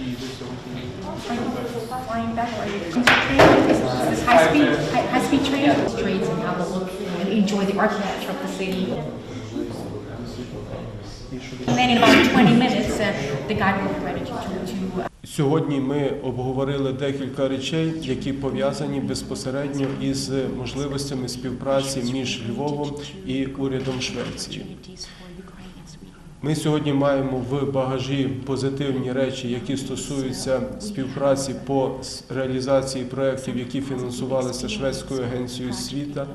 І ви сьогодні Flying back, are you concentrating? Is this high speed, high, high speed train? Streets and have a look and enjoy the architecture of the city. And then in about 20 minutes, uh, the guide will be ready to, to, to Сьогодні ми обговорили декілька речей, які пов'язані безпосередньо із можливостями співпраці між Львовом і урядом Швеції. Ми сьогодні маємо в багажі позитивні речі, які стосуються співпраці по реалізації проєктів, які фінансувалися Шведською агенцією світа,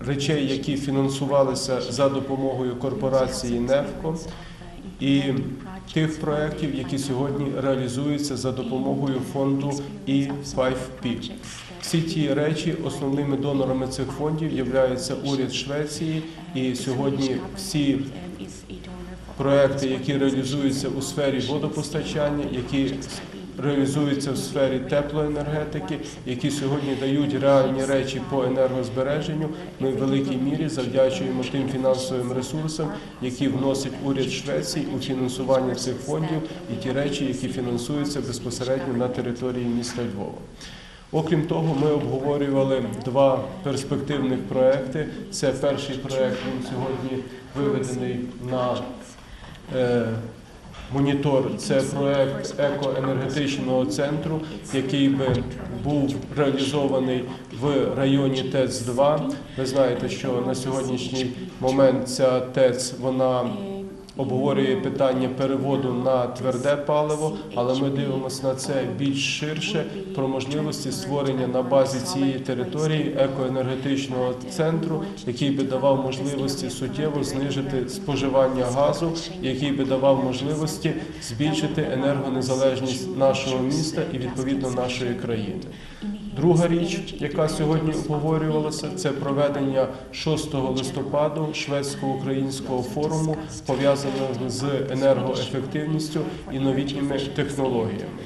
речей, які фінансувалися за допомогою корпорації НЕФКО, і тих проєктів, які сьогодні реалізуються за допомогою фонду і 5P. Всі ті речі основними донорами цих фондів являються уряд Швеції, і сьогодні всі проекти, які реалізуються у сфері водопостачання, які реалізуються в сфері теплоенергетики, які сьогодні дають реальні речі по енергозбереженню. Ми в великій мірі завдячуємо тим фінансовим ресурсам, які вносить уряд Швеції у фінансування цих фондів і ті речі, які фінансуються безпосередньо на території міста Львова. Окрім того, ми обговорювали два перспективних проекти. Це перший проект він сьогодні виведений на е, монітор. Це проект екоенергетичного центру, який би був реалізований в районі ТЕЦ 2 Ви знаєте, що на сьогоднішній момент ця ТЕЦ вона обговорює питання переводу на тверде паливо, але ми дивимося на це більш ширше про можливості створення на базі цієї території екоенергетичного центру, який би давав можливості суттєво знижити споживання газу, який би давав можливості збільшити енергонезалежність нашого міста і відповідно нашої країни. Друга річ, яка сьогодні обговорювалася, це проведення 6 листопаду шведсько-українського форуму, пов'язаного з енергоефективністю і новітніми технологіями.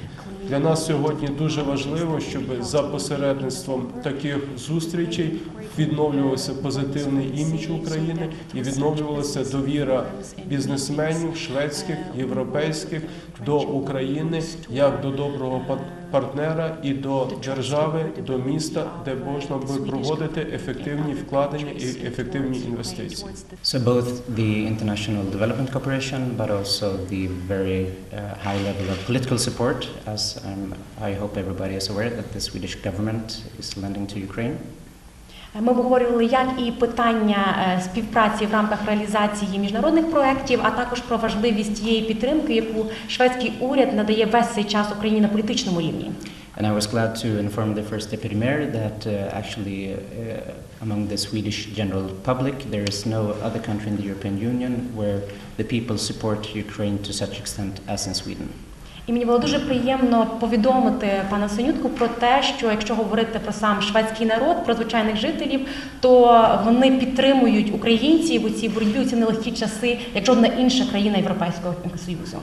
Для нас сьогодні дуже важливо, щоб за посередництвом таких зустрічей відновлювався позитивний імідж України і відновлювалася довіра бізнесменів шведських, європейських до України як до доброго па- партнера і до держави, до міста, де можна би проводити ефективні вкладення і ефективні інвестиції. So both the international development cooperation, but also the very uh, high level of political support, as um, I hope everybody is aware that the Swedish government is lending to Ukraine. Ми обговорювали як і питання е, співпраці в рамках реалізації міжнародних проєктів, а також про важливість тієї підтримки, яку шведський уряд надає весь цей час Україні на політичному рівні. And I was glad to inform the first deputy mayor that uh, actually uh, among the Swedish general public, there is no other country in the European Union where the people support Ukraine to such extent as in Sweden. І мені було дуже приємно повідомити пана Синютку про те, що якщо говорити про сам шведський народ, про звичайних жителів, то вони підтримують українців у цій боротьбі у ці нелегкі часи, як жодна інша країна Європейського Союзу.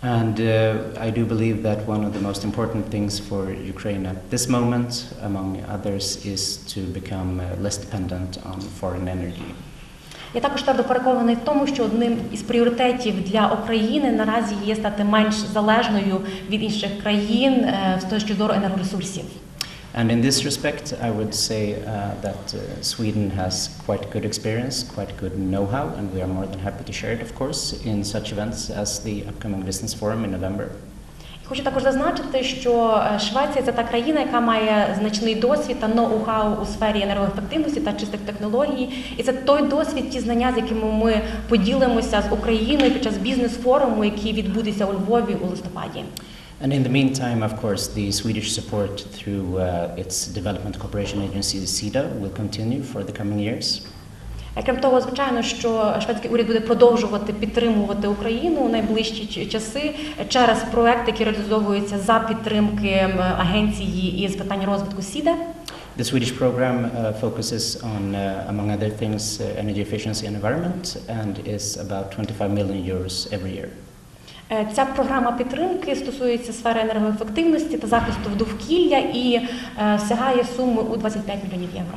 And uh, I do believe that one of the most important things for Ukraine at this moment, among others, is to become uh, less dependent on foreign energy. Я також твердо переконаний в тому, що одним із пріоритетів для України наразі є стати менш залежною від інших країн е, з точки зору енергоресурсів. And in this respect, I would say uh, that uh, Sweden has quite good experience, quite good know-how, and we are more than happy to share it, of course, in such events as the upcoming Business Forum in November. Хочу також зазначити, що е, Швеція це та країна, яка має значний досвід та ноу-хау у сфері енергоефективності та чистих технологій. І це той досвід, ті знання, з якими ми поділимося з Україною під час бізнес-форуму, який відбудеться у Львові у листопаді. And in the meantime, of course, the Swedish support through uh, its development cooperation agency, SIDA, will continue for the coming years. Е, Крім того, звичайно, що шведський уряд буде продовжувати підтримувати Україну у найближчі часи через проекти, які реалізовуються за підтримки м, агенції із питань розвитку СІДА. The Swedish program uh, focuses on, uh, among other things, uh, energy efficiency and environment, and is about 25 million euros every year. Ця програма підтримки стосується сфери енергоефективності та захисту довкілля і сягає суми у 25 мільйонів євро.